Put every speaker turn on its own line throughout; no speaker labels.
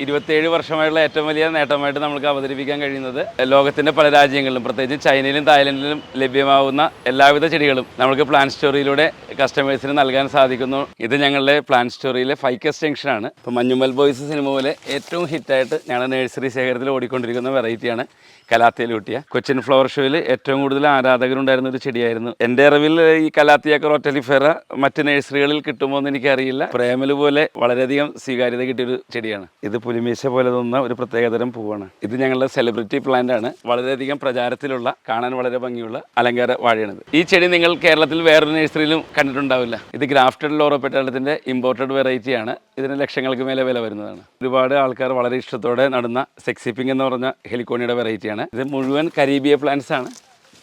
ഇരുപത്തിയേഴ് വർഷമായുള്ള ഏറ്റവും വലിയ നേട്ടമായിട്ട് നമുക്ക് അവതരിപ്പിക്കാൻ കഴിയുന്നത് ലോകത്തിന്റെ പല രാജ്യങ്ങളിലും പ്രത്യേകിച്ച് ചൈനയിലും തായ്ലൻഡിലും ലഭ്യമാവുന്ന എല്ലാവിധ ചെടികളും നമുക്ക് പ്ലാൻ സ്റ്റോറിയിലൂടെ കസ്റ്റമേഴ്സിന് നൽകാൻ സാധിക്കുന്നു. ഇത് ഞങ്ങളുടെ പ്ലാൻ സ്റ്റോറിയിലെ ഫൈക്കസ് ജംഗ്ഷനാണ് ഇപ്പോൾ മഞ്ഞുമൽ ബോയ്സ് സിനിമ പോലെ ഏറ്റവും ഹിറ്റായിട്ട് ഞങ്ങളുടെ നഴ്സറി ശേഖരത്തിൽ ഓടിക്കൊണ്ടിരിക്കുന്ന വെറൈറ്റിയാണ് കലാത്തിയിൽ ലൂട്ടിയ. കൊച്ചിൻ ഫ്ലവർ ഷോയിൽ ഏറ്റവും കൂടുതൽ ആരാധകരുണ്ടായിരുന്ന ഒരു ചെടിയായിരുന്നു. എന്റെ അറിവിൽ ഈ കലാത്തിയ ക്രോട്ടലിഫെറ മറ്റ് നഴ്സറികളിൽ കിട്ടുമോ എന്ന് എനിക്കറിയില്ല. പ്രേമൽ പോലെ വളരെയധികം സ്വീകാര്യത കിട്ടിയൊരു ചെടിയാണ്. ഇത് പുലിമീശ പോലെ തോന്നുന്ന ഒരു പ്രത്യേകതരം പൂവാണ്. ഇത് ഞങ്ങളുടെ സെലിബ്രിറ്റി പ്ലാന്റ് ആണ്. വളരെയധികം പ്രചാരത്തിലുള്ള കാണാൻ വളരെ ഭംഗിയുള്ള അലങ്കാര വാഴയാണിത്. ഈ ചെടി നിങ്ങൾ കേരളത്തിൽ വേറൊരു നഴ്സറിയിലും കണ്ടിട്ടുണ്ടാവില്ല. ഇത് ഗ്രാഫ്റ്റഡ് ലോറോപെറ്റാളത്തിന്റെ ഇമ്പോർട്ടഡ് വെറൈറ്റിയാണ് ഇതിന് ലക്ഷങ്ങൾക്ക് മേലെ വില വരുന്നതാണ്. ഒരുപാട് ആൾക്കാർ വളരെ ഇഷ്ടത്തോടെ നടുന്ന സെക്സിപ്പിംഗ് എന്ന് പറഞ്ഞ ഹെലിക്കോണിയുടെ വെറൈറ്റിയാണ് ഇത് മുഴുവൻ കരീബിയ പ്ലാന്റ്സ് ആണ്.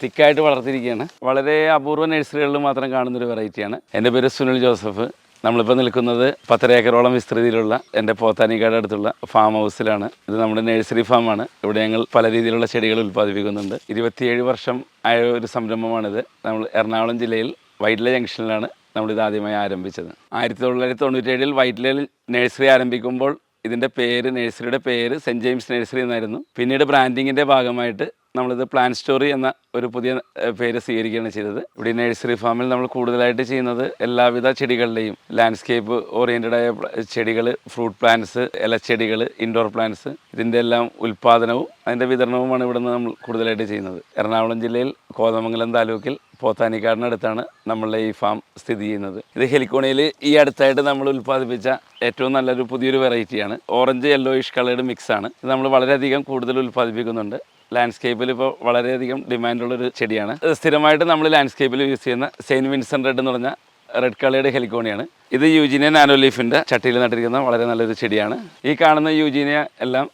തിക്കായിട്ട് വളർത്തിയിരിക്കുകയാണ്. വളരെ അപൂർവ നഴ്സറികളിൽ മാത്രം കാണുന്ന ഒരു വെറൈറ്റിയാണ് എന്റെ പേര് സുനിൽ ജോസഫ്. നമ്മളിപ്പോൾ നിൽക്കുന്നത് പത്തര ഏക്കറോളം വിസ്തൃതിയിലുള്ള എന്റെ പോത്താനിക്കാട് അടുത്തുള്ള ഫാം ഹൗസിലാണ് ഇത് നമ്മുടെ നഴ്സറി ഫാമാണ് ഇവിടെ ഞങ്ങൾ പല രീതിയിലുള്ള ചെടികൾ ഉൽപ്പാദിപ്പിക്കുന്നുണ്ട്. ഇരുപത്തിയേഴ് വർഷം ആയ ഒരു സംരംഭമാണിത്. നമ്മൾ എറണാകുളം ജില്ലയിൽ വൈറ്റ്ല ജംഗ്ഷനിലാണ് നമ്മളിത് ആദ്യമായി ആരംഭിച്ചത്. ആയിരത്തി തൊള്ളായിരത്തി തൊണ്ണൂറ്റേഴിൽ വൈറ്റ്ലയിൽ നഴ്സറി ആരംഭിക്കുമ്പോൾ ഇതിന്റെ പേര് നഴ്സറിയുടെ പേര് സെന്റ് ജെയിംസ് നഴ്സറി എന്നായിരുന്നു. പിന്നീട് ബ്രാൻഡിങ്ങിന്റെ ഭാഗമായിട്ട് നമ്മളിത് പ്ലാൻ സ്റ്റോറി എന്ന ഒരു പുതിയ പേര് സ്വീകരിക്കുകയാണ് ചെയ്തത്. ഇവിടെ നഴ്സറി ഫാമിൽ നമ്മൾ കൂടുതലായിട്ട് ചെയ്യുന്നത് എല്ലാവിധ ചെടികളുടെയും ലാൻഡ്സ്കേപ്പ് ഓറിയന്റഡ് ആയ ചെടികൾ ഫ്രൂട്ട് പ്ലാന്റ്സ് ഇലച്ചെടികൾ ഇൻഡോർ പ്ലാന്റ്സ് ഇതിന്റെ എല്ലാം ഉൽപ്പാദനവും അതിന്റെ വിതരണവുമാണ് ഇവിടെ നിന്ന് നമ്മൾ കൂടുതലായിട്ട് ചെയ്യുന്നത്. എറണാകുളം ജില്ലയിൽ കോതമംഗലം താലൂക്കിൽ പോത്താനിക്കാടിനടുത്താണ് നമ്മളുടെ ഈ ഫാം സ്ഥിതി ചെയ്യുന്നത്. ഇത് ഹെലിക്കോണയിൽ ഈ അടുത്തായിട്ട് നമ്മൾ ഉൽപ്പാദിപ്പിച്ച ഏറ്റവും നല്ലൊരു പുതിയൊരു വെറൈറ്റിയാണ് ഓറഞ്ച് യെല്ലോയിഷ് കളേർഡ് മിക്സാണ് ഇത് നമ്മൾ വളരെയധികം കൂടുതൽ ഉൽപ്പാദിപ്പിക്കുന്നുണ്ട്. ലാൻഡ്സ്കേപ്പിൽ ഇപ്പോൾ വളരെയധികം ഡിമാൻഡുള്ളൊരു ചെടിയാണ്. സ്ഥിരമായിട്ട് നമ്മൾ ലാൻഡ്സ്കേപ്പിൽ യൂസ് ചെയ്യുന്ന സെയിന്റ് വിൻസെന്റ് റെഡ് എന്ന് പറഞ്ഞ റെഡ് കളേർഡ് ഹെലിക്കോണിയാണ് ഇത് യൂജീനിയ നാനോ ലീഫിന്റെ ചട്ടിയിൽ നട്ടിരിക്കുന്ന വളരെ നല്ലൊരു ചെടിയാണ്. ഈ കാണുന്ന യൂജീനിയ എല്ലാം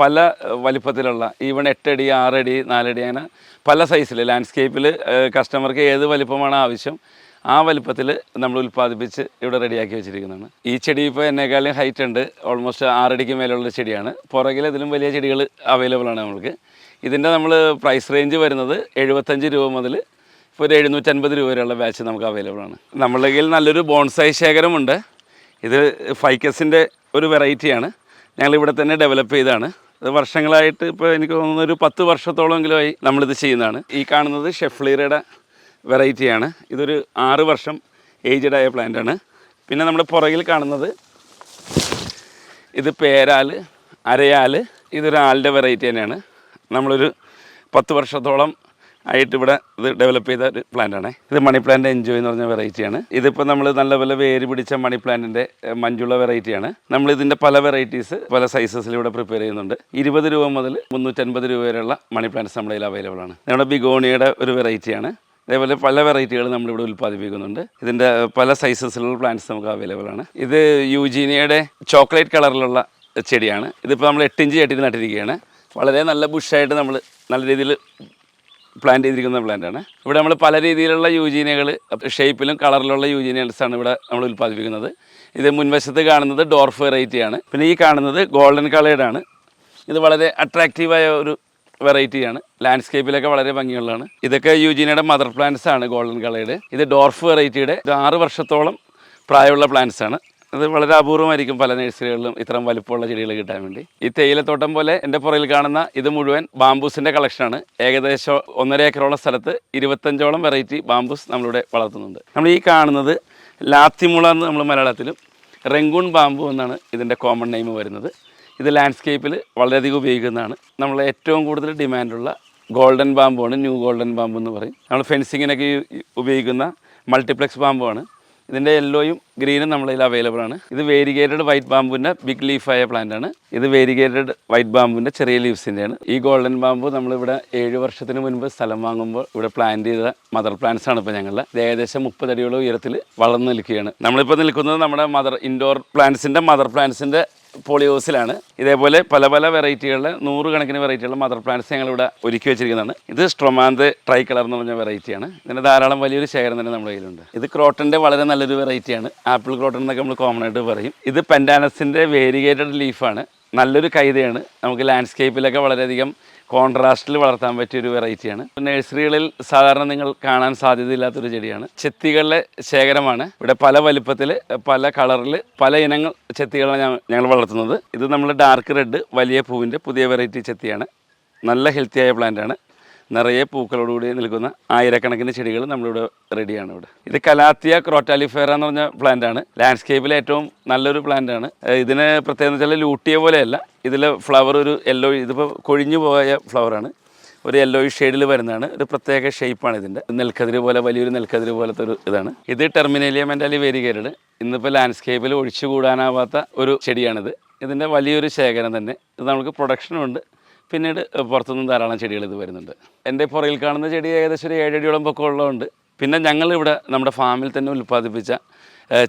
പല വലിപ്പത്തിലുള്ള ഈവൺ എട്ടടി ആറടി നാലടി അങ്ങനെ പല സൈസിൽ ലാൻഡ്സ്കേപ്പിൽ കസ്റ്റമർക്ക് ഏത് വലിപ്പമാണ് ആവശ്യം ആ വലിപ്പത്തിൽ നമ്മൾ ഉൽപ്പാദിപ്പിച്ച് ഇവിടെ റെഡിയാക്കി വെച്ചിരിക്കുന്നതാണ്. ഈ ചെടി ഇപ്പോൾ എന്നെക്കാളും ഹൈറ്റ് ഉണ്ട് ഓൾമോസ്റ്റ് ആറടിക്ക് മേലുള്ള ചെടിയാണ്. പുറകിൽ ഇതിലും വലിയ ചെടികൾ അവൈലബിൾ ആണ് നമുക്ക് ഇതിന്റെ നമ്മൾ പ്രൈസ് റേഞ്ച് വരുന്നത് എഴുപത്തഞ്ച് രൂപ മുതൽ ഇപ്പോൾ ഒരു എഴുന്നൂറ്റൻപത് രൂപ വരെയുള്ള ബാച്ച് നമുക്ക് അവൈലബിൾ ആണ്. നമ്മളുടെ കയ്യിൽ നല്ലൊരു ബോൺസായി ശേഖരമുണ്ട്. ഇത് ഫൈക്കസിന്റെ ഒരു വെറൈറ്റിയാണ് ഞങ്ങൾ ഇവിടെ തന്നെ ഡെവലപ്പ് ചെയ്തതാണ് ഇത് വർഷങ്ങളായിട്ട് ഇപ്പോൾ എനിക്ക് തോന്നുന്ന ഒരു പത്ത് വർഷത്തോളമെങ്കിലുമായി നമ്മളിത് ചെയ്യുന്നതാണ്. ഈ കാണുന്നത് ഷെഫ്ലീറയുടെ വെറൈറ്റിയാണ് ഇതൊരു ആറ് വർഷം ഏജ്ഡ് ആയ പ്ലാന്റാണ് പിന്നെ നമ്മുടെ പുറകിൽ കാണുന്നത് ഇത് പേരാൽ അരയാൽ ഇതൊരു ആളുടെ വെറൈറ്റി തന്നെയാണ്. നമ്മളൊരു പത്ത് വർഷത്തോളം ആയിട്ട് ഇവിടെ ഇത് ഡെവലപ്പ് ചെയ്ത ഒരു പ്ലാന്റാണ് ഇത് മണി പ്ലാന്റ് എൻജോയ് എന്ന് പറഞ്ഞ വെറൈറ്റിയാണ് ഇതിപ്പോൾ നമ്മൾ നല്ലപോലെ വേര് പിടിച്ച മണി പ്ലാന്റിന്റെ മഞ്ജുള വെറൈറ്റിയാണ് നമ്മൾ ഇതിന്റെ പല വെറൈറ്റീസ് പല സൈസസിൽ ഇവിടെ പ്രിപ്പയർ ചെയ്യുന്നുണ്ട്. ഇരുപത് രൂപ മുതൽ മുന്നൂറ്റൻപത് രൂപ വരെയുള്ള മണി പ്ലാന്റ്സ് നമ്മുടെ കയ്യിൽ അവൈലബിൾ ആണ്. നമ്മുടെ ബിഗോണിയുടെ ഒരു വെറൈറ്റിയാണ് അതേപോലെ പല വെറൈറ്റികൾ നമ്മളിവിടെ ഉൽപ്പാദിപ്പിക്കുന്നുണ്ട്. ഇതിന്റെ പല സൈസസിലുള്ള പ്ലാന്റ്സ് നമുക്ക് അവൈലബിൾ ആണ്. ഇത് യൂജീനിയയുടെ ചോക്ലേറ്റ് കളറിലുള്ള ചെടിയാണ്. ഇതിപ്പോൾ നമ്മൾ എട്ടിഞ്ച് ചട്ടിയിൽ നട്ടിരിക്കുകയാണ്. വളരെ നല്ല ബുഷായിട്ട് നമ്മൾ നല്ല രീതിയിൽ പ്ലാന്റ് ചെയ്തിരിക്കുന്ന പ്ലാന്റാണ് ഇവിടെ നമ്മൾ പല രീതിയിലുള്ള യൂജീനകൾ ഷേപ്പിലും കളറിലുള്ള യൂജീനിയൽസാണ് ഇവിടെ നമ്മൾ ഉൽപ്പാദിപ്പിക്കുന്നത്. ഇത് മുൻവശത്ത് കാണുന്നത് ഡോർഫ് വെറൈറ്റിയാണ് പിന്നെ ഈ കാണുന്നത് ഗോൾഡൻ കളേഡാണ് ഇത് വളരെ അട്രാക്റ്റീവായ ഒരു വെറൈറ്റിയാണ് ലാൻഡ്സ്കേപ്പിലൊക്കെ വളരെ ഭംഗിയുള്ളതാണ്. ഇതൊക്കെ യൂജീനയുടെ മദർ പ്ലാന്റ്സ് ആണ് ഗോൾഡൻ കളേഡ് ഇത് ഡോർഫ് വെറൈറ്റിയുടെ ഇത് ആറ് വർഷത്തോളം പ്രായമുള്ള പ്ലാന്റ്സ് ആണ്. അത് വളരെ അപൂർവമായിരിക്കും പല നഴ്സറികളിലും ഇത്തരം വലുപ്പമുള്ള ചെടികൾ കിട്ടാൻ വേണ്ടി. ഈ തേയിലത്തോട്ടം പോലെ എന്റെ പുറകിൽ കാണുന്ന ഇത് മുഴുവൻ ബാംബൂസിന്റെ കളക്ഷനാണ് ഏകദേശം ഒന്നര ഏക്കറോളം സ്ഥലത്ത് ഇരുപത്തഞ്ചോളം വെറൈറ്റി ബാംബൂസ് നമ്മളിവിടെ വളർത്തുന്നുണ്ട്. നമ്മൾ ഈ കാണുന്നത് ലാത്തിമുള എന്ന് നമ്മൾ മലയാളത്തിലും റെങ്കൂൺ ബാമ്പു എന്നാണ് ഇതിന്റെ കോമൺ നെയിം വരുന്നത്. ഇത് ലാൻഡ്സ്കേപ്പിൽ വളരെയധികം ഉപയോഗിക്കുന്നതാണ്. നമ്മൾ ഏറ്റവും കൂടുതൽ ഡിമാൻഡുള്ള ഗോൾഡൻ ബാമ്പുമാണ് ന്യൂ ഗോൾഡൻ ബാമ്പു എന്ന് പറയും. നമ്മൾ ഫെൻസിങ്ങിനൊക്കെ ഉപയോഗിക്കുന്ന മൾട്ടിപ്ലക്സ് മൾട്ടിപ്ലെക്സ് ബാമ്പുമാണ് ഇതിന്റെ യെല്ലോയും ഗ്രീനും നമ്മളിൽ അവൈലബിൾ ആണ്. ഇത് വേരിഗേറ്റഡ് വൈറ്റ് ബാമ്പുവിന്റെ ബിഗ് ലീഫായ പ്ലാന്റ് ആണ്. ഇത് വേരിഗേറ്റഡ് വൈറ്റ് ബാമ്പുവിന്റെ ചെറിയ ലീവ്സിന്റെയാണ് ഈ ഗോൾഡൻ ബാമ്പു നമ്മളിവിടെ ഏഴ് വർഷത്തിന് മുൻപ് സ്ഥലം വാങ്ങുമ്പോൾ ഇവിടെ പ്ലാന്റ് ചെയ്ത മദർ പ്ലാന്റ്സ് ആണ് ഇപ്പോൾ ഞങ്ങളുടെ ഏകദേശം മുപ്പത് അടിയോളം ഉയരത്തിൽ വളർന്നു നിൽക്കുകയാണ്. നമ്മളിപ്പോൾ നിൽക്കുന്നത് നമ്മുടെ മദർ ഇൻഡോർ പ്ലാന്റ്സിന്റെ മദർ പ്ലാന്റ്സിന്റെ പോളിയോസിലാണ്. ഇതേപോലെ പല പല വെറൈറ്റികളുടെ നൂറുകണക്കിന് വെറൈറ്റികളുടെ മദർ പ്ലാന്റ്സ് ഞങ്ങളിവിടെ ഒരുക്കി വെച്ചിരിക്കുന്നതാണ്. ഇത് സ്ട്രൊമാന്ത് ട്രൈ കളർ എന്ന് പറഞ്ഞ വെറൈറ്റിയാണ്. ഇതിന് ധാരാളം വലിയൊരു ശേഖരം തന്നെ നമ്മുടെ കയ്യിലുണ്ട്. ഇത് ക്രോട്ടന്റെ വളരെ നല്ലൊരു വെറൈറ്റിയാണ്. ആപ്പിൾ ക്രോട്ടൺ എന്നൊക്കെ നമ്മൾ കോമൺ ആയിട്ട് പറയും. ഇത് പെൻഡാനസിന്റെ വേരിഗേറ്റഡ് ലീഫാണ് നല്ലൊരു കൈതയാണ്. നമുക്ക് ലാൻഡ്സ്കേപ്പിലൊക്കെ വളരെയധികം കോൺട്രാസ്റ്റിൽ വളർത്താൻ പറ്റിയ ഒരു വെറൈറ്റിയാണ് നഴ്സറികളിൽ സാധാരണ നിങ്ങൾ കാണാൻ സാധ്യതയില്ലാത്തൊരു ചെടിയാണ്. ചെത്തികളുടെ ശേഖരമാണ്. ഇവിടെ പല വലുപ്പത്തിൽ പല കളറിൽ പല ഇനങ്ങൾ ചെത്തികളാണ് ഞങ്ങൾ വളർത്തുന്നത്. ഇത് നമ്മൾ ഡാർക്ക് റെഡ് വലിയ പൂവിന്റെ പുതിയ വെറൈറ്റി ചെത്തിയാണ്. നല്ല ഹെൽത്തിയായ പ്ലാന്റ് ആണ്. നിറയെ പൂക്കളോടുകൂടി നിൽക്കുന്ന ആയിരക്കണക്കിന് ചെടികൾ നമ്മളിവിടെ റെഡിയാണ് ഇവിടെ. ഇത് കലാത്തിയ ക്രോറ്റാലിഫേറ എന്ന് പറഞ്ഞ പ്ലാന്റ് ആണ്. ലാൻഡ്സ്കേപ്പിലെ ഏറ്റവും നല്ലൊരു പ്ലാന്റ് ആണ്. ഇതിന് പ്രത്യേകം വെച്ചാൽ ലൂട്ടിയ പോലെയല്ല. ഇതിലെ ഫ്ലവർ ഒരു യെല്ലോ ഇതിപ്പോൾ കൊഴിഞ്ഞു പോയ ഫ്ലവറാണ് ഒരു യെല്ലോ ഷെയ്ഡിൽ വരുന്നതാണ്. ഒരു പ്രത്യേക ഷേപ്പാണ് ഇതിന്റെ നെൽക്കതിര് പോലെ വലിയൊരു നെൽക്കതിര് പോലത്തെ ഒരു ഇതാണ്. ഇത് ടെർമിനേലിയ മെന്റാലി വേരികേറ്റഡ് ഇന്നിപ്പോൾ ലാൻഡ്സ്കേപ്പിൽ ഒഴിച്ചു കൂടാനാവാത്ത ഒരു ചെടിയാണിത്. ഇതിന്റെ വലിയൊരു ശേഖരം തന്നെ. ഇത് നമുക്ക് പ്രൊഡക്ഷനും ഉണ്ട്. പിന്നീട് പുറത്തുനിന്ന് ധാരാളം ചെടികൾ ഇത് വരുന്നുണ്ട്. എന്റെ പുറകിൽ കാണുന്ന ചെടി ഏകദേശം ഒരു ഏഴടിയോളം പൊക്കമുള്ളതുണ്ട്. പിന്നെ ഞങ്ങളിവിടെ നമ്മുടെ ഫാമിൽ തന്നെ ഉൽപ്പാദിപ്പിച്ച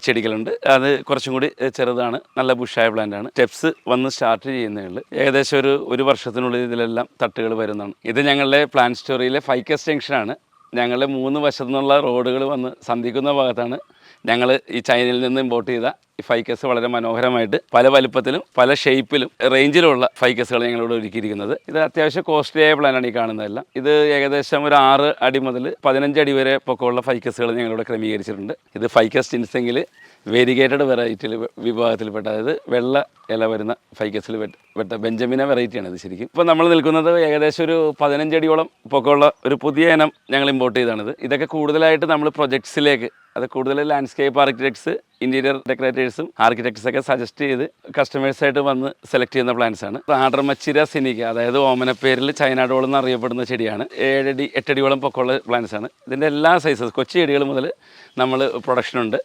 ചെടികളുണ്ട്. അത് കുറച്ചും കൂടി ചെറുതാണ്. നല്ല ബുഷായ പ്ലാന്റ് ആണ്. സ്റ്റെപ്സ് വന്ന് സ്റ്റാർട്ട് ചെയ്യുന്നേ ഉള്ളൂ. ഏകദേശം ഒരു ഒരു വർഷത്തിനുള്ളിൽ ഇതിലെല്ലാം തട്ടുകൾ വരുന്നതാണ്. ഇത് ഞങ്ങളുടെ പ്ലാൻ സ്റ്റോറിയിലെ ഫൈക്കസ് ജംഗ്ഷനാണ് ഞങ്ങളുടെ മൂന്ന് വശത്തു നിന്നുള്ള റോഡുകൾ വന്ന് സന്ധിക്കുന്ന ഭാഗത്താണ് ഞങ്ങൾ ഈ ചൈനയിൽ നിന്ന് ഇമ്പോർട്ട് ചെയ്ത ഈ ഫൈക്കസ് വളരെ മനോഹരമായിട്ട് പല വലുപ്പത്തിലും പല ഷേപ്പിലും റേഞ്ചിലുള്ള ഫൈക്കസുകൾ ഞങ്ങളിവിടെ ഒരുക്കിയിരിക്കുന്നത്. ഇത് അത്യാവശ്യം കോസ്റ്റ്ലി ആയ പ്ലാനാണ് ഈ കാണുന്നതെല്ലാം. ഇത് ഏകദേശം ഒരു ആറ് അടി മുതൽ പതിനഞ്ച് അടി വരെ പൊക്കമുള്ള ഫൈക്കസുകൾ ഞങ്ങളിവിടെ ക്രമീകരിച്ചിട്ടുണ്ട്. ഇത് ഫൈക്കസ് ടിൻസെങ്കിൽ വേരിഗേറ്റഡ് വെറൈറ്റിയിൽ വിഭാഗത്തിൽപ്പെട്ട അതായത് വെള്ള ഇല വരുന്ന ഫൈക്കസിൽ പെട്ട ബെഞ്ചമിന വെറൈറ്റിയാണ് ഇത് ശരിക്കും. ഇപ്പോൾ നമ്മൾ നിൽക്കുന്നത് ഏകദേശം ഒരു പതിനഞ്ചടിയോളം പൊക്കമുള്ള ഒരു പുതിയ ഇനം ഞങ്ങൾ ഇമ്പോർട്ട് ചെയ്താണിത്. ഇതൊക്കെ കൂടുതലായിട്ട് നമ്മൾ പ്രൊജക്ട്സിലേക്ക് അത് കൂടുതൽ ലാൻഡ്സ്കേപ്പ് ആർക്കിടെക്ട്സ് ഇന്റീരിയർ ഡെക്കറേറ്റേഴ്സും ആർക്കിടെക്ട്സ് ഒക്കെ സജസ്റ്റ് ചെയ്ത് കസ്റ്റമേഴ്സായിട്ട് വന്ന് സെലക്ട് ചെയ്യുന്ന പ്ലാന്റ്സ് ആണ്. ആഡർമച്ചിര സിനിക അതായത് ഓമനപ്പേരിൽ ചൈനാഡോൾ എന്ന് അറിയപ്പെടുന്ന ചെടിയാണ്. ഏഴടി എട്ടടിയോളം പൊക്കമുള്ള പ്ലാന്റ്സ് ആണ്. ഇതിന്റെ എല്ലാ സൈസസ് കൊച്ചു ചെടികൾ മുതൽ നമ്മൾ പ്രൊഡക്ഷൻ ഉണ്ട്.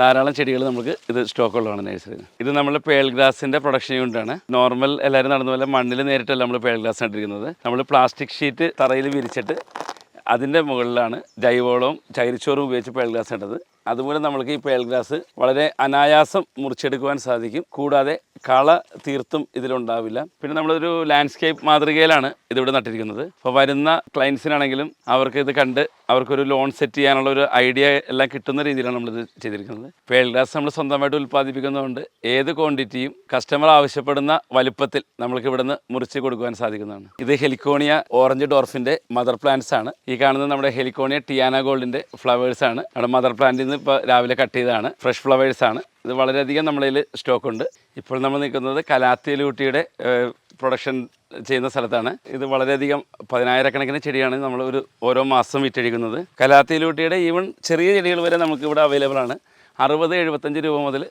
ധാരാളം ചെടികൾ നമുക്ക് ഇത് സ്റ്റോക്ക് ഉള്ളതാണ് നഴ്സറിയിൽ ഇത് നമ്മൾ പേൾ ഗ്ലാസിന്റെ പ്രൊഡക്ഷൻ യൂണിറ്റാണ് നോർമൽ എല്ലാവരും നടന്ന പോലെ മണ്ണിൽ നേരിട്ടല്ല നമ്മൾ പേൾ ഗ്ലാസ് നട്ടിരിക്കുന്നത്. നമ്മൾ പ്ലാസ്റ്റിക് ഷീറ്റ് തറയിൽ വിരിച്ചിട്ട് അതിന്റെ മുകളിലാണ് ജൈവവളവും ചൈരിച്ചോറും ഉപയോഗിച്ച് പേൾ ഗ്ലാസ് ഇട്ടത് അതുപോലെ നമ്മൾക്ക് ഈ പേൾ ഗ്ലാസ് വളരെ അനായാസം മുറിച്ചെടുക്കുവാൻ സാധിക്കും. കൂടാതെ കള തീർത്തും ഇതിലുണ്ടാവില്ല. പിന്നെ നമ്മളൊരു ലാൻഡ്സ്കേപ്പ് മാതൃകയിലാണ് ഇതിവിടെ നട്ടിരിക്കുന്നത്. അപ്പോൾ വരുന്ന ക്ലയൻസിനാണെങ്കിലും അവർക്ക് ഇത് കണ്ട് അവർക്കൊരു ലോൺ സെറ്റ് ചെയ്യാനുള്ള ഒരു ഐഡിയ എല്ലാം കിട്ടുന്ന രീതിയിലാണ് നമ്മളിത് ചെയ്തിരിക്കുന്നത്. പേൾ ഗ്ലാസ് നമ്മൾ സ്വന്തമായിട്ട് ഉൽപ്പാദിപ്പിക്കുന്നതുകൊണ്ട് ഏത് ക്വാണ്ടിറ്റിയും കസ്റ്റമർ ആവശ്യപ്പെടുന്ന വലുപ്പത്തിൽ നമ്മൾക്ക് ഇവിടുന്ന് മുറിച്ച് കൊടുക്കുവാൻ സാധിക്കുന്നതാണ്. ഇത് ഹെലിക്കോണിയ ഓറഞ്ച് ഡോർഫിന്റെ മദർ പ്ലാന്റ്സ് ആണ്. ഈ കാണുന്നത് നമ്മുടെ ഹെലിക്കോണിയ ടിയാന ഗോൾഡിന്റെ ഫ്ലവേഴ്സ് ആണ്. നമ്മുടെ മദർ പ്ലാന്റിൽ നിന്ന് ഇപ്പോൾ രാവിലെ കട്ട് ചെയ്തതാണ്. ഫ്രഷ് ഫ്ലവേഴ്സ് ആണ്. ഇത് വളരെയധികം നമ്മളിൽ സ്റ്റോക്ക് ഉണ്ട്. ഇപ്പോൾ നമ്മൾ നിൽക്കുന്നത് കലാത്തിയലൂട്ടിയുടെ പ്രൊഡക്ഷൻ ചെയ്യുന്ന സ്ഥലത്താണ്. ഇത് വളരെയധികം പതിനായിരക്കണക്കിന് ചെടിയാണ് നമ്മൾ ഒരു ഓരോ മാസം വിറ്റഴിക്കുന്നത്. കലാത്തിയലൂട്ടിയുടെ ഈവൻ ചെറിയ ചെടികൾ വരെ നമുക്ക് ഇവിടെ അവൈലബിൾ ആണ്. അറുപത് എഴുപത്തഞ്ച് രൂപ മുതൽ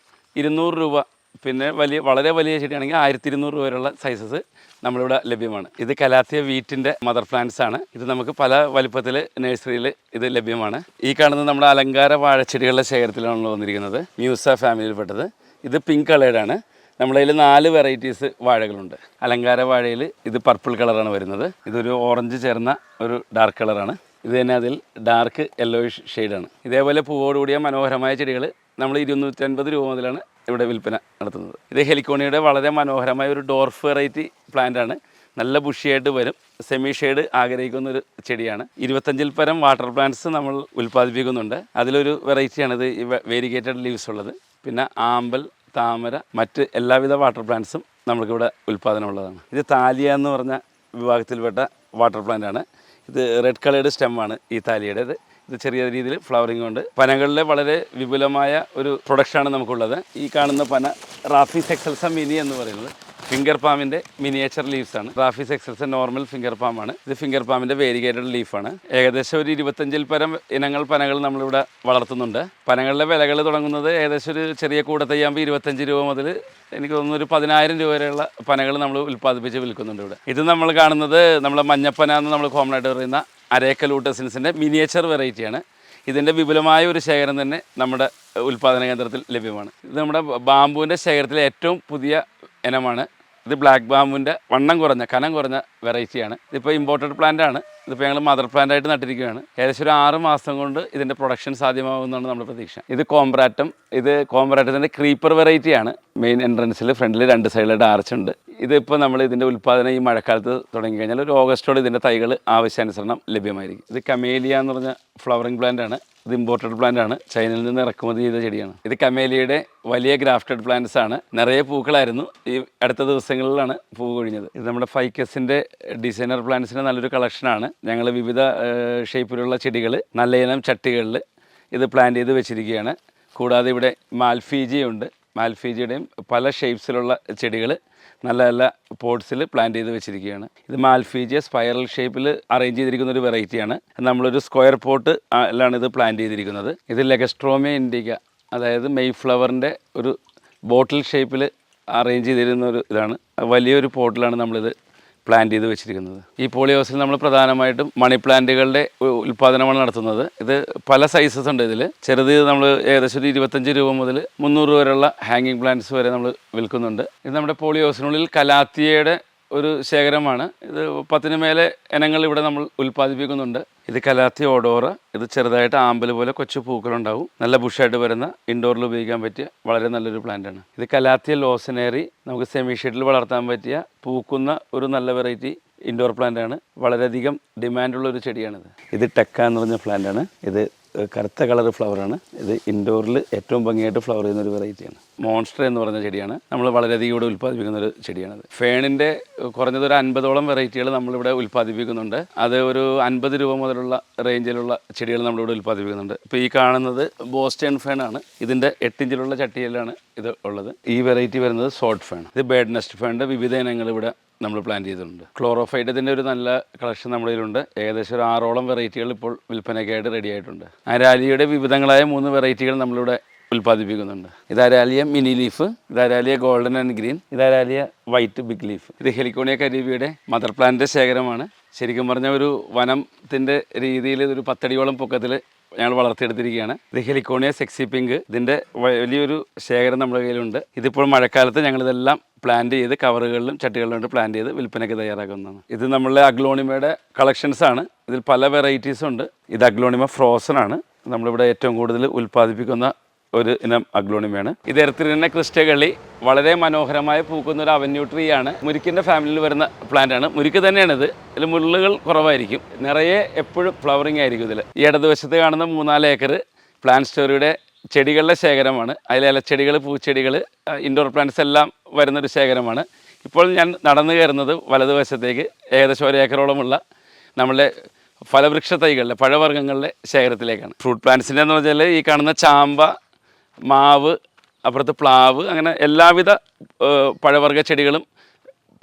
ഇരുന്നൂറ് രൂപ പിന്നെ വലിയ വളരെ വലിയ ചെടിയാണെങ്കിൽ ആയിരത്തി ഇരുന്നൂറ് വരെയുള്ള സൈസസ് നമ്മളിവിടെ ലഭ്യമാണ്. ഇത് കലാത്തിയ വീറ്റിന്റെ മദർ പ്ലാന്റ്സ് ആണ്. ഇത് നമുക്ക് പല വലിപ്പത്തിൽ നഴ്സറിയിൽ ഇത് ലഭ്യമാണ്. ഈ കാണുന്നത് നമ്മുടെ അലങ്കാര വാഴച്ചെടികളുടെ ശേഖരത്തിലാണ് വന്നിരിക്കുന്നത്. മ്യൂസ ഫാമിലിയിൽപ്പെട്ടത് ഇത് പിങ്ക് കളേഡാണ് നമ്മുടെ നാല് വെറൈറ്റീസ് വാഴകളുണ്ട്. അലങ്കാര വാഴയിൽ ഇത് പർപ്പിൾ കളറാണ് വരുന്നത്. ഇതൊരു ഓറഞ്ച് ചേർന്ന ഒരു ഡാർക്ക് കളറാണ് ഇത് തന്നെ അതിൽ ഡാർക്ക് യെല്ലോയിഷ് ഷെയ്ഡാണ് ഇതേപോലെ പൂവോടുകൂടിയ മനോഹരമായ ചെടികൾ നമ്മൾ ഇരുന്നൂറ്റൻപത് രൂപ മുതലാണ് ഇവിടെ വിൽപ്പന നടത്തുന്നത്. ഇത് ഹെലിക്കോണിയുടെ വളരെ മനോഹരമായ ഒരു ഡോർഫ് വെറൈറ്റി പ്ലാന്റ് ആണ്. നല്ല ബുഷിയായിട്ട് വരും. സെമി ഷെയ്ഡ് ആഗ്രഹിക്കുന്ന ഒരു ചെടിയാണ്. ഇരുപത്തഞ്ചിൽ പരം വാട്ടർ പ്ലാന്റ്സ് നമ്മൾ ഉൽപ്പാദിപ്പിക്കുന്നുണ്ട്. അതിലൊരു വെറൈറ്റിയാണിത് ഈ വേരിഗേറ്റഡ് ലീവ്സ് ഉള്ളത്. പിന്നെ ആമ്പൽ താമര മറ്റ് എല്ലാവിധ വാട്ടർ പ്ലാന്റ്സും നമുക്കിവിടെ ഉൽപ്പാദനമുള്ളതാണ്. ഇത് താലിയ എന്ന് പറഞ്ഞ വിഭാഗത്തിൽപ്പെട്ട വാട്ടർ പ്ലാന്റ് ആണ്. ഇത് റെഡ് കളേർഡ് സ്റ്റെമ്മാണ് ഈ താലിയുടേത്. ചെറിയ രീതിയിൽ ഫ്ലവറിംഗ് ഉണ്ട്. പനകളിലെ വളരെ വിപുലമായ ഒരു പ്രൊഡക്ഷനാണ് നമുക്കുള്ളത്. ഈ കാണുന്ന പന റാഫി സെക്സൽസ മിനി എന്ന് പറയുന്നത്. ഫിംഗർ പാമിന്റെ മിനിയേച്ചർ ലീവ്സ് ആണ്. Rhapis excels normal finger palm ആണ്. ഇത് ഫിംഗർ പാമിന്റെ വേരിഗേറ്റഡ് ലീഫാണ് ഏകദേശം ഒരു ഇരുപത്തഞ്ചിൽ പരം ഇനങ്ങൾ പനകൾ നമ്മളിവിടെ വളർത്തുന്നുണ്ട്. പനകളുടെ വിലകൾ തുടങ്ങുന്നത് ഏകദേശം ഒരു ചെറിയ കൂടത്തയ്യാകുമ്പോൾ ഇരുപത്തഞ്ച് രൂപ മുതൽ എനിക്ക് തോന്നുന്നു ഒരു പതിനായിരം രൂപ വരെയുള്ള പനകൾ നമ്മൾ ഉൽപ്പാദിപ്പിച്ച് വിൽക്കുന്നുണ്ട് ഇവിടെ. ഇത് നമ്മൾ കാണുന്നത് നമ്മളെ മഞ്ഞപ്പന എന്ന് നമ്മൾ കോമൺ ആയിട്ട് പറയുന്ന അരേക്കൽ ഊട്ടസിൻസിന്റെ മിനിയേച്ചർ വെറൈറ്റിയാണ് ഇതിന്റെ വിപുലമായ ഒരു ശേഖരം തന്നെ നമ്മുടെ ഉൽപ്പാദന കേന്ദ്രത്തിൽ ലഭ്യമാണ്. ഇത് നമ്മുടെ ബാമ്പുവിന്റെ ശേഖരത്തിലെ ഏറ്റവും പുതിയ ഇനമാണ്. ഇത് ബ്ലാക്ക് ബാമ്പിന്റെ വണ്ണം കുറഞ്ഞ കനം കുറഞ്ഞ വെറൈറ്റിയാണ്. ഇതിപ്പോൾ ഇമ്പോർട്ടഡ് പ്ലാന്റ് ആണ്. ഇതിപ്പോൾ ഞങ്ങൾ മദർ പ്ലാന്റ് ആയിട്ട് നട്ടിരിക്കുകയാണ്. ഏകദേശം ഒരു ആറ് മാസം കൊണ്ട് ഇതിന്റെ പ്രൊഡക്ഷൻ സാധ്യമാകുമെന്നാണ് നമ്മുടെ പ്രതീക്ഷ. ഇത് കോംബ്രാറ്റം ഇത് കോംബ്രാറ്റത്തിന്റെ ക്രീപ്പർ വെറൈറ്റിയാണ് മെയിൻ എൻട്രൻസിൽ ഫ്രണ്ടിൽ രണ്ട് സൈഡിലായിട്ട് ആർച്ച് ഉണ്ട്. ഇതിപ്പോൾ നമ്മൾ ഇതിന്റെ ഉൽപ്പാദനം ഈ മഴക്കാലത്ത് തുടങ്ങി കഴിഞ്ഞാൽ ഒരു ഓഗസ്റ്റോടെ ഇതിന്റെ തൈകൾ ആവശ്യാനുസരണം ലഭ്യമായിരിക്കും. ഇത് കമേലിയ എന്ന് പറഞ്ഞ ഫ്ലവറിംഗ് പ്ലാന്റ് ആണ്. ഇത് ഇമ്പോർട്ടഡ് പ്ലാന്റ് ആണ്. ചൈനയിൽ നിന്ന് ഇറക്കുമതി ചെയ്ത ചെടിയാണ്. ഇത് കമേലിയുടെ വലിയ ഗ്രാഫ്റ്റഡ് പ്ലാന്റ്സ് ആണ്. നിറയെ പൂക്കളായിരുന്നു ഈ അടുത്ത ദിവസങ്ങളിലാണ് പൂ കൊഴിഞ്ഞത്. ഇത് നമ്മുടെ ഫൈക്കസിന്റെ ഡിസൈനർ പ്ലാന്റ്സിന്റെ നല്ലൊരു കളക്ഷനാണ്. ഞങ്ങൾ വിവിധ ഷേപ്പിലുള്ള ചെടികൾ നല്ല ഇനം ചട്ടികളിൽ ഇത് പ്ലാന്റ് ചെയ്ത് വെച്ചിരിക്കുകയാണ്. കൂടാതെ ഇവിടെ മാൽഫീജിയുണ്ട്. മാൽഫീജിയുടെയും പല ഷേപ്സിലുള്ള ചെടികൾ നല്ല നല്ല പോട്ട്സിൽ പ്ലാന്റ് ചെയ്ത് വെച്ചിരിക്കുകയാണ്. ഇത് മാൽഫീജിയ സ്പൈറൽ ഷേപ്പിൽ അറേഞ്ച് ചെയ്തിരിക്കുന്ന ഒരു വെറൈറ്റിയാണ്. നമ്മളൊരു സ്ക്വയർ പോട്ട് ലാണ് ഇത് പ്ലാന്റ് ചെയ്തിരിക്കുന്നത്. ഇത് ലെഗസ്ട്രോമിയ ഇൻഡിക അതായത് മെയ് ഫ്ലവറിന്റെ ഒരു ബോട്ടിൽ ഷേപ്പിൽ അറേഞ്ച് ചെയ്തിരുന്ന ഒരു ഇതാണ്. വലിയൊരു പോട്ടിലാണ് നമ്മളിത് പ്ലാന്റ് ചെയ്ത് വെച്ചിരിക്കുന്നത്. ഈ പോളി ഹൗസിൽ നമ്മൾ പ്രധാനമായിട്ടും മണി പ്ലാന്റുകളുടെ ഉൽപ്പാദനമാണ് നടത്തുന്നത്. ഇത് പല സൈസസ് ഉണ്ട് ഇതിൽ ചെറുത് നമ്മൾ ഏകദേശം ഒരു ഇരുപത്തഞ്ച് രൂപ മുതൽ മുന്നൂറ് വരെയുള്ള ഹാങ്ങിങ് പ്ലാന്റ്സ് വരെ നമ്മൾ വിൽക്കുന്നുണ്ട്. ഇത് നമ്മുടെ പോളി ഹൗസിനുള്ളിൽ കലാത്തിയയുടെ ഒരു ശേഖരമാണ്. ഇത് പത്തിന് മേലെ ഇനങ്ങൾ ഇവിടെ നമ്മൾ ഉൽപ്പാദിപ്പിക്കുന്നുണ്ട്. ഇത് കലാത്തി ഓഡോറ. ഇത് ചെറുതായിട്ട് ആമ്പൽ പോലെ കൊച്ചു പൂക്കളുണ്ടാവും. നല്ല ബുഷായിട്ട് വരുന്ന ഇൻഡോറിൽ ഉപയോഗിക്കാൻ പറ്റിയ വളരെ നല്ലൊരു പ്ലാന്റ് ആണ്. ഇത് കലാത്തിയ ലോസനേറി നമുക്ക് സെമി ഷെഡിൽ വളർത്താൻ പറ്റിയ പൂക്കുന്ന ഒരു നല്ല വെറൈറ്റി ഇൻഡോർ പ്ലാന്റ് ആണ്. വളരെയധികം ഡിമാൻഡുള്ള ഒരു ചെടിയാണിത്. ഇത് ടെക്ക എന്ന് പറഞ്ഞ പ്ലാന്റ് ആണ്. ഇത് കറുത്ത കളർ ഫ്ലവറാണ്. ഇത് ഇൻഡോറിൽ ഏറ്റവും ഭംഗിയായിട്ട് ഫ്ലവർ ചെയ്യുന്ന ഒരു വെറൈറ്റിയാണ്. മോൺസ്റ്റർ എന്ന് പറഞ്ഞ ചെടിയാണ്. നമ്മൾ വളരെയധികം ഇവിടെ ഉൽപ്പാദിപ്പിക്കുന്ന ഒരു ചെടിയാണത്. ഫേണിന്റെ കുറഞ്ഞത് ഒരു അൻപതോളം വെറൈറ്റികൾ നമ്മളിവിടെ ഉൽപ്പാദിപ്പിക്കുന്നുണ്ട്. അത് ഒരു അൻപത് രൂപ മുതലുള്ള റേഞ്ചിലുള്ള ചെടികൾ നമ്മളിവിടെ ഉൽപ്പാദിപ്പിക്കുന്നുണ്ട്. ഇപ്പോൾ ഈ കാണുന്നത് ബോസ്റ്റേൺ ഫേൺ ആണ് ഇതിന്റെ എട്ടിഞ്ചിലുള്ള ചട്ടിയിലാണ് ഇത് ഉള്ളത്. ഈ വെറൈറ്റി വരുന്നത് സോട്ട് ഫേൺ. ഇത് ബേഡ് നെസ്റ്റ് ഫേണിന്റെ വിവിധ ഇനങ്ങൾ ഇവിടെ നമ്മൾ പ്ലാൻ ചെയ്തിട്ടുണ്ട്. ക്ലോറോഫൈഡത്തിന്റെ ഒരു നല്ല കളക്ഷൻ നമ്മുടെ കയ്യിലുണ്ട്. ഏകദേശം ഒരു ആറോളം വെറൈറ്റികൾ ഇപ്പോൾ വിൽപ്പനയ്ക്കായിട്ട് റെഡി ആയിട്ടുണ്ട്. അരാലിയുടെ വിവിധങ്ങളായ മൂന്ന് വെറൈറ്റികൾ നമ്മളിവിടെ ഉൽപ്പാദിപ്പിക്കുന്നുണ്ട്. ഇത് അരാലിയ മിനി ലീഫ് ഇത് അരാലിയ ഗോൾഡൻ ആൻഡ് ഗ്രീൻ ഇത് അരാലിയ വൈറ്റ് ബിഗ് ലീഫ് ഇത് ഹെലിക്കോണിയ കരീബിയുടെ മദർ പ്ലാന്റിന്റെ ശേഖരമാണ്. ശരിക്കും പറഞ്ഞ ഒരു വനത്തിന്റെ രീതിയിൽ ഒരു പത്തടിയോളം പൊക്കത്തിൽ ഞങ്ങൾ വളർത്തിയെടുത്തിരിക്കുകയാണ്. ഇത് ഹെലിക്കോണിയ സെക്സി പിങ്ക് ഇതിന്റെ വലിയൊരു ശേഖരം നമ്മുടെ കയ്യിലുണ്ട്. ഇതിപ്പോൾ മഴക്കാലത്ത് ഞങ്ങളിതെല്ലാം പ്ലാന്റ് ചെയ്ത് കവറുകളിലും ചട്ടികളിലും പ്ലാന്റ് ചെയ്ത് വിൽപ്പനയ്ക്ക് തയ്യാറാക്കുന്നതാണ്. ഇത് നമ്മളെ അഗ്ലോണിമയുടെ കളക്ഷൻസ് ആണ്. ഇതിൽ പല വെറൈറ്റീസും ഉണ്ട്. ഇത് അഗ്ലോണിമ ഫ്രോസൺ ആണ്. നമ്മളിവിടെ ഏറ്റവും കൂടുതൽ ഉൽപ്പാദിപ്പിക്കുന്ന ഒരു ഇനം അഗ്ലോണിമയാണ്. ഇത് എർത്തിരിനെ ക്രിസ്റ്റകളി വളരെ മനോഹരമായ പൂക്കുന്ന ഒരു അവന്യൂ ട്രീ ആണ് മുരിക്കിന്റെ ഫാമിലിയിൽ വരുന്ന പ്ലാന്റ് ആണ്. മുരിക്ക് തന്നെയാണിത്. ഇതിൽ മുള്ളുകൾ കുറവായിരിക്കും. നിറയെ എപ്പോഴും ഫ്ലവറിങ് ആയിരിക്കും ഇതിൽ ഈ ഇടതുവശത്ത് കാണുന്ന മൂന്നാൽ ഏക്കർ പ്ലാന്റ് സ്റ്റോറിയുടെ ചെടികളുടെ ശേഖരമാണ്. അതിലെ ഇലച്ചെടികൾ പൂച്ചെടികൾ ഇൻഡോർ പ്ലാന്റ്സ് എല്ലാം വരുന്നൊരു ശേഖരമാണ്. ഇപ്പോൾ ഞാൻ നടന്നു കയറുന്നത് വലതുവശത്തേക്ക്. ഏകദേശം ഒരു ഏക്കറോളമുള്ള നമ്മളുടെ ഫലവൃക്ഷ തൈകളുടെ പഴവർഗങ്ങളുടെ ശേഖരത്തിലേക്കാണ്. ഫ്രൂട്ട് പ്ലാന്റ്സിന്റെ എന്ന് പറഞ്ഞാൽ ഈ കാണുന്ന ചാമ്പ മാവ് അപ്പുറത്ത് പ്ലാവ് അങ്ങനെ എല്ലാവിധ പഴവർഗ ചെടികളും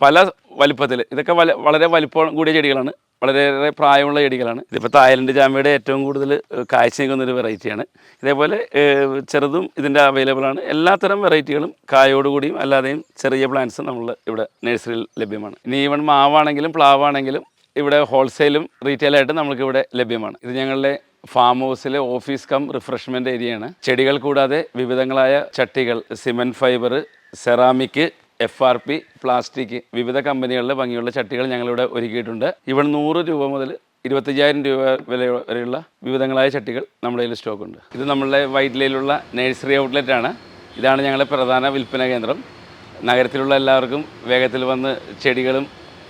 പല വലിപ്പത്തിൽ. ഇതൊക്കെ വല വളരെ വലിപ്പം കൂടിയ ചെടികളാണ്. വളരെയേറെ പ്രായമുള്ള ചെടികളാണ്. ഇതിപ്പോൾ തായ്ലൻഡ് ജാമ്യയുടെ ഏറ്റവും കൂടുതൽ കാഴ്ച നിൽക്കുന്നൊരു വെറൈറ്റിയാണ് ഇതേപോലെ ചെറുതും ഇതിന്റെ അവൈലബിൾ ആണ്. എല്ലാത്തരം വെറൈറ്റികളും കായോടുകൂടിയും അല്ലാതെയും ചെറിയ പ്ലാന്റ്സും നമ്മൾ ഇവിടെ നഴ്സറിയിൽ ലഭ്യമാണ്. ഇനി ഈവൺ മാവാണെങ്കിലും പ്ലാവാണെങ്കിലും ഇവിടെ ഹോൾസെയിലും റീറ്റെയിലായിട്ട് നമുക്കിവിടെ ലഭ്യമാണ്. ഇത് ഞങ്ങളുടെ ഫാം ഹൗസിലെ ഓഫീസ് കം റിഫ്രഷ്മെന്റ് ഏരിയയാണ് ചെടികൾ കൂടാതെ വിവിധങ്ങളായ ചട്ടികൾ cement fibre ceramic F R P plastic വിവിധ കമ്പനികളിലെ ഭംഗിയുള്ള ചട്ടികൾ ഞങ്ങളിവിടെ ഒരുക്കിയിട്ടുണ്ട്. ഇവിടെ നൂറ് രൂപ മുതൽ ഇരുപത്തയ്യായിരം രൂപ വില വരെയുള്ള വിവിധങ്ങളായ ചട്ടികൾ നമ്മുടെ കയ്യിൽ സ്റ്റോക്ക് ഉണ്ട്. ഇത് നമ്മളുടെ വൈറ്റിലയിലുള്ള നഴ്സറി ഔട്ട്ലെറ്റ് ആണ്. ഇതാണ് ഞങ്ങളുടെ പ്രധാന വിൽപ്പന കേന്ദ്രം. നഗരത്തിലുള്ള എല്ലാവർക്കും വേഗത്തിൽ വന്ന് ചെടികളും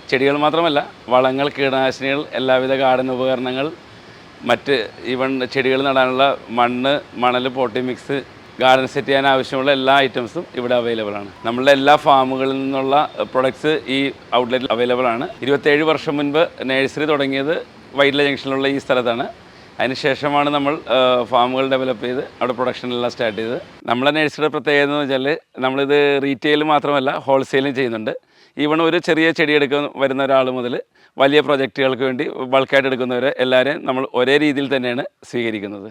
ചെടികൾ മാത്രമല്ല വളങ്ങൾ കീടനാശിനികൾ എല്ലാവിധ ഗാർഡൻ ഉപകരണങ്ങൾ മറ്റ് ഈവൺ ചെടികൾ നടാനുള്ള മണ്ണ് മണൽ പോട്ടി മിക്സ് ഗാർഡൻ സെറ്റ് ചെയ്യാൻ ആവശ്യമുള്ള എല്ലാ ഐറ്റംസും ഇവിടെ അവൈലബിൾ ആണ്. നമ്മളുടെ എല്ലാ ഫാമുകളിൽ നിന്നുള്ള പ്രൊഡക്ട്സ് ഈ ഔട്ട്ലെറ്റിൽ അവൈലബിൾ ആണ്. ഇരുപത്തേഴ് വർഷം മുൻപ് നഴ്സറി തുടങ്ങിയത് വൈറ്റ്ല ജംഗ്ഷനിലുള്ള ഈ സ്ഥലത്താണ്. അതിനുശേഷമാണ് നമ്മൾ ഫാമുകൾ ഡെവലപ്പ് ചെയ്ത് അവിടെ പ്രൊഡക്ഷൻ പ്രൊഡക്ഷനെല്ലാം സ്റ്റാർട്ട് ചെയ്ത് നമ്മളെ നഴ്സറിയുടെ പ്രത്യേകത എന്ന് വെച്ചാൽ നമ്മളിത് റീറ്റെയിൽ മാത്രമല്ല ഹോൾസെയിലും ചെയ്യുന്നുണ്ട്. ഈവൺ ഒരു ചെറിയ ചെടി എടുക്ക വരുന്ന ഒരാൾ മുതൽ വലിയ പ്രൊജക്റ്റുകൾക്ക് വേണ്ടി ബൾക്കായിട്ട് എടുക്കുന്നവരെ എല്ലാവരെയും നമ്മൾ ഒരേ രീതിയിൽ തന്നെയാണ് സ്വീകരിക്കുന്നത്.